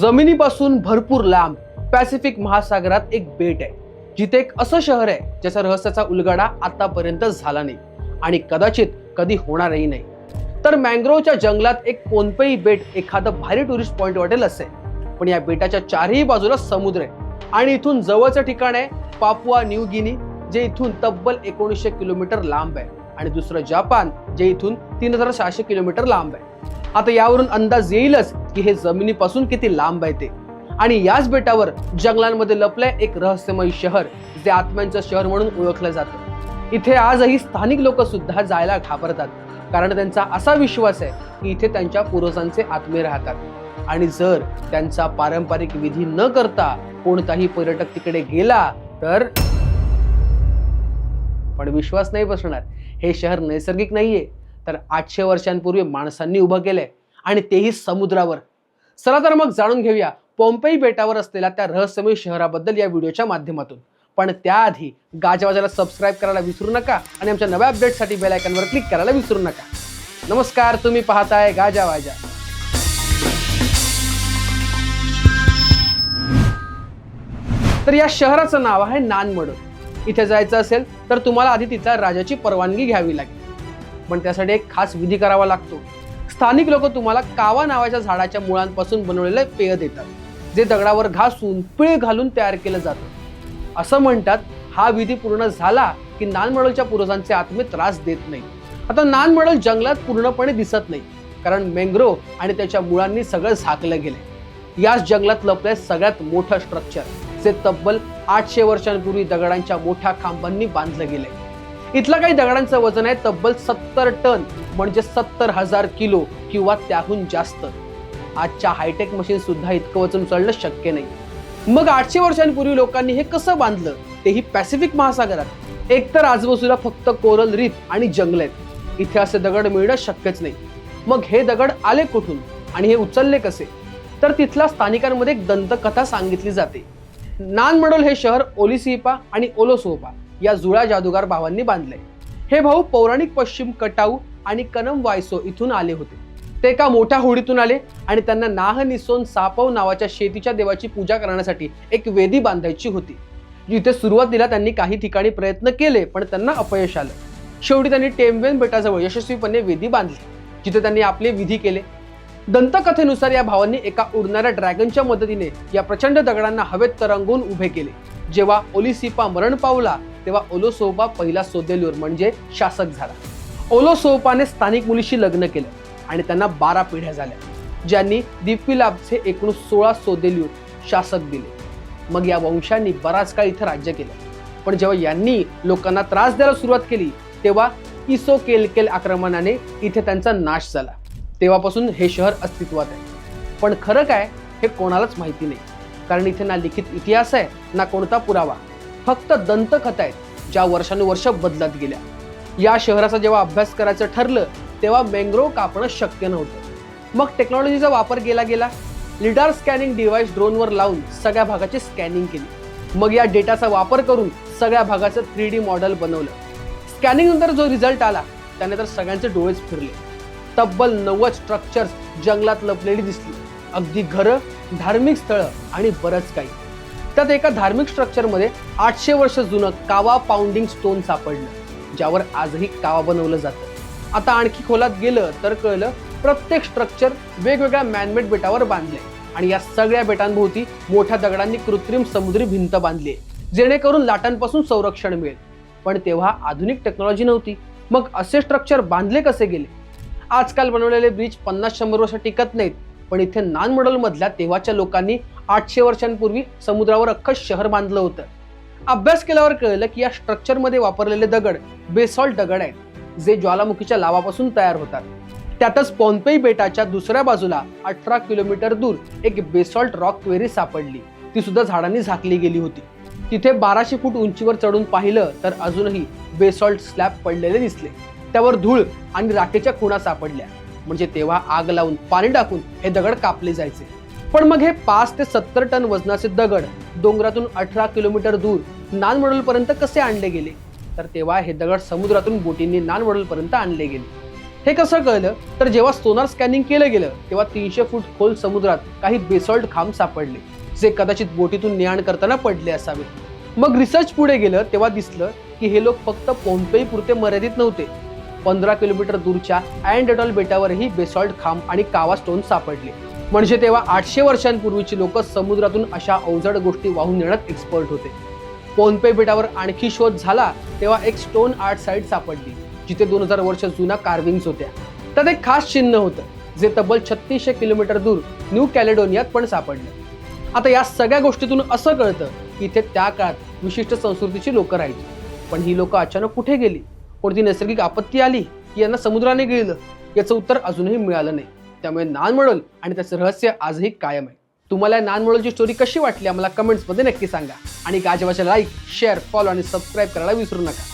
जमिनीपासून भरपूर लांब पॅसिफिक महासागरात एक बेट आहे. जिथे एक असं शहर आहे ज्याचा रहस्याचा उलगडा आतापर्यंत झाला नाही आणि कदाचित कधी होणारही नाही. तर मँग्रोवच्या जंगलात एक कोणपंही बेट एखादं भारी टुरिस्ट पॉईंट वाटेल असे. पण या बेटाच्या चारही बाजूला समुद्र आहे आणि इथून जवळचं ठिकाण आहे पापुआ न्यू गिनी जे इथून तब्बल एकोणीसशे किलोमीटर लांब आहे आणि दुसरं जपान जे इथून तीन हजार सहाशे किलोमीटर लांब आहे. आता यावरून अंदाज येईलच की हे जमिनीपासून किती लांब आहे ते. आणि याच बेटावर जंगलांमध्ये लपलंय एक रहस्यमय शहर जे आत्म्यांचं शहर म्हणून ओळखलं जातं. इथे आजही स्थानिक लोक सुद्धा जायला घाबरतात कारण त्यांचा असा विश्वास आहे की इथे त्यांच्या पूर्वजांचे आत्मे राहतात. आणि जर त्यांचा पारंपरिक विधी न करता कोणताही पर्यटक तिकडे गेला तर पण विश्वास नाही बसणार. हे शहर नैसर्गिक नाहीये. तर आठशे वर्षांपूर्वी माणसांनी उभं केलंय. आणि तेही समुद्रावर. चला तर मग जाणून घेऊया पोम्पेई बेटावर असलेल्या त्या रहस्यमय शहराबद्दल या व्हिडिओच्या माध्यमातून. पण त्याआधी गाजवाजाला सबस्क्राईब करायला विसरू नका आणि आमच्या नव्या अपडेटसाठी बेल क्लिक करायला विसरू नका. नमस्कार तुम्ही पाहताय गाजावाजा तर या शहराचं नाव आहे नानमड इथे जायचं असेल तर तुम्हाला आधी तिथल्या राजाची परवानगी घ्यावी लागेल. पण त्यासाठी एक खास विधी करावा लागतो. स्थानिक लोक तुम्हाला कावा नावाच्या झाडाच्या मुळांपासून बनवलेलं पेय देतात जे दगडावर घासून पिळ घालून तयार केलं जातं. असं म्हणतात हा विधी पूर्ण झाला की नानमडलच्या पूर्वजांचे आत्मे त्रास देत नाही आता नानमडल जंगलात पूर्णपणे दिसत नाही कारण मँग्रोव आणि त्याच्या मुळांनी सगळं झाकलं गेलंय. याच जंगलात लपलंय सगळ्यात मोठं स्ट्रक्चर जे तब्बल आठशे वर्षांपूर्वी दगडांच्या मोठ्या खांबांनी बांधलं गेलंय. इथलं काही दगडांचं वजन आहे तब्बल सत्तर टन म्हणजे सत्तर हजार किलो किंवा त्याहून जास्त. आजच्या हायटेक मशीन सुद्धा इतकं वजन चढणं शक्य नाही. मग आठशे वर्षांपूर्वी लोकांनी हे कसं बांधलं? तेही पॅसिफिक महासागरात. एकतर आजूबाजूला फक्त कोरल रीफ आणि जंगल आहेत. इथे असे दगड मिळणं शक्यच नाही. मग हे दगड आले कुठून आणि हे उचलले कसे? तर तिथल्या स्थानिकांमध्ये एक दंतकथा सांगितली जाते. नानमडोल हे शहर ओलिसिपा आणि ओलोसोपा या जुळ्या जादूगार भावांनी बांधले हे भाऊ पौराणिक पश्चिम कटाऊ आणि कनम वायसो इथून आले होते. ते एका मोठ्या होडीतून आले आणि त्यांना नाह निसोन सापव नावाच्या शेतीच्या देवाची पूजा करण्यासाठी एक वेदी बांधायची होती. जिथे सुरुवातीला त्यांनी काही ठिकाणी प्रयत्न केले पण त्यांना अपयश आलं. शेवटी त्यांनी टेमवेन बेटाजवळ यशस्वीपणे वेदी बांधली जिथे त्यांनी आपले विधी केले. दंतकथेनुसार या भावांनी एका उडणाऱ्या ड्रॅगनच्या मदतीने या प्रचंड दगडांना हवेत तरंगून उभे केले जेव्हा ओलिसिपा मरण पावला तेव्हा ओलोसोपा पहिला सोदेल्यूर म्हणजे शासक झाला. ओलोसोपाने स्थानिक मुलीशी लग्न केलं आणि त्यांना बारा पिढ्या झाल्या ज्यांनी दिप्पिलाबचे एकूण सोळा सोदेल्यूर शासक दिले. मग या वंशांनी बराच काळ इथं राज्य केलं. पण जेव्हा यांनी लोकांना त्रास द्यायला सुरुवात केली तेव्हा इसो केलकेल आक्रमणाने इथे त्यांचा नाश झाला. तेव्हापासून हे शहर अस्तित्वात आहे. पण खरं काय हे कोणालाच माहिती नाही. कारण इथे ना लिखित इतिहास आहे ना कोणता पुरावा. फक्त दंतकथा आहेत ज्या वर्षानुवर्ष बदलत गेल्या. या शहराचा जेव्हा अभ्यास करायचं ठरलं तेव्हा मँग्रोव कापणं शक्य नव्हतं. मग टेक्नॉलॉजीचा वापर केला गेला. लिडार स्कॅनिंग डिव्हाइस ड्रोनवर लावून सगळ्या भागाची स्कॅनिंग केली. मग या डेटाचा वापर करून सगळ्या भागाचं थ्री डी मॉडेल बनवलं. स्कॅनिंग नंतर जो रिझल्ट आला त्याने तर सगळ्यांचे डोळेच फिरले. तब्बल नव्वद स्ट्रक्चर्स जंगलात लपलेली दिसली. अगदी घरं धार्मिक स्थळं आणि बरंच काही. त्यात एका धार्मिक स्ट्रक्चरमध्ये आठशे वर्ष जुनं कावा पाऊंडिंग स्टोन सापडलं ज्यावर आजही कावा बनवलं जातं. आता आणखी खोलात गेलं तर कळलं प्रत्येक स्ट्रक्चर वेगवेगळ्या मॅनमेड बेटावर बांधले आणि या सगळ्या बेटांभोवती मोठ्या दगडांनी कृत्रिम समुद्री भिंत बांधली आहे जेणेकरून लाटांपासून संरक्षण मिळेल. पण तेव्हा आधुनिक टेक्नॉलॉजी नव्हती. मग असे स्ट्रक्चर बांधले कसे गेले? आजकाल बनवलेले ब्रिज पन्नास शंभर वर्ष टिकत नाहीत. पण इथे नान मॉडेलमधल्या तेव्हाच्या लोकांनी आठशे वर्षांपूर्वी समुद्रावर अख्खं शहर बांधलं होतं. अभ्यास केल्यावर कळलं की या स्ट्रक्चरमध्ये वापरलेले दगड बेसॉल्ट दगड आहेत जे ज्वालामुखीच्या लावापासून तयार होतात. त्यातच पॉन्पेई बेटाच्या दुसऱ्या बाजूला अठरा किलोमीटर दूर एक बेसॉल्ट रॉक क्वेरी सापडली. ती सुद्धा झाडांनी झाकली गेली होती. तिथे बाराशे फूट उंचीवर चढून पाहिलं तर अजूनही बेसॉल्ट स्लॅब पडलेले दिसले. त्यावर धूळ आणि राखेच्या खुणा सापडल्या. म्हणजे तेव्हा आग लावून पाणी टाकून हे दगड कापले जायचे. पण मग हे पाच ते सत्तर टन वजनाचे दगड डोंगरातून अठरा किलोमीटर दूर नान कसे आणले गेले? तर तेव्हा हे दगड समुद्रातून बोटींनी नान आणले गेले. हे कसं कळलं? तर जेव्हा सोनार स्कॅनिंग केलं गेलं तेव्हा तीनशे फूट खोल समुद्रात काही बेसॉल्ट खांब सापडले जे कदाचित बोटीतून नियाण करताना पडले असावे मग रिसर्च पुढे गेलं तेव्हा दिसलं की हे लोक फक्त पोम्पेई पुरते मर्यादित नव्हते. पंधरा किलोमीटर दूरच्या अँडेटॉल बेटावरही बेसॉल्ट खांब आणि कावा स्टोन सापडले. म्हणजे तेव्हा आठशे वर्षांपूर्वीची लोक समुद्रातून अशा अवजड गोष्टी वाहून नेण्यात एक्सपर्ट होते. पोनपे बेटावर आणखी शोध झाला तेव्हा एक स्टोन आर्ट साईट सापडली जिथे दोन हजार वर्ष जुना कार्विंग्स होत्या. त्यात एक खास चिन्ह होतं जे तब्बल छत्तीसशे किलोमीटर दूर न्यू कॅलेडोनियात पण सापडलं. आता या सगळ्या गोष्टीतून असं कळतं की इथे त्या काळात विशिष्ट संस्कृतीची लोक राहायची. पण ही लोक अचानक कुठे गेली? कोणती नैसर्गिक आपत्ती आली की यांना समुद्राने गिळलं याचं उत्तर अजूनही मिळालं नाही. त्यामुळे नानमळोल आणि त्याचं रहस्य आजही कायम आहे. तुम्हाला या नानमळोलची स्टोरी कशी वाटली आम्हाला कमेंट्समध्ये नक्की सांगा. आणि गाजवाच्या लाईक शेअर फॉलो आणि सबस्क्राईब करायला विसरू नका.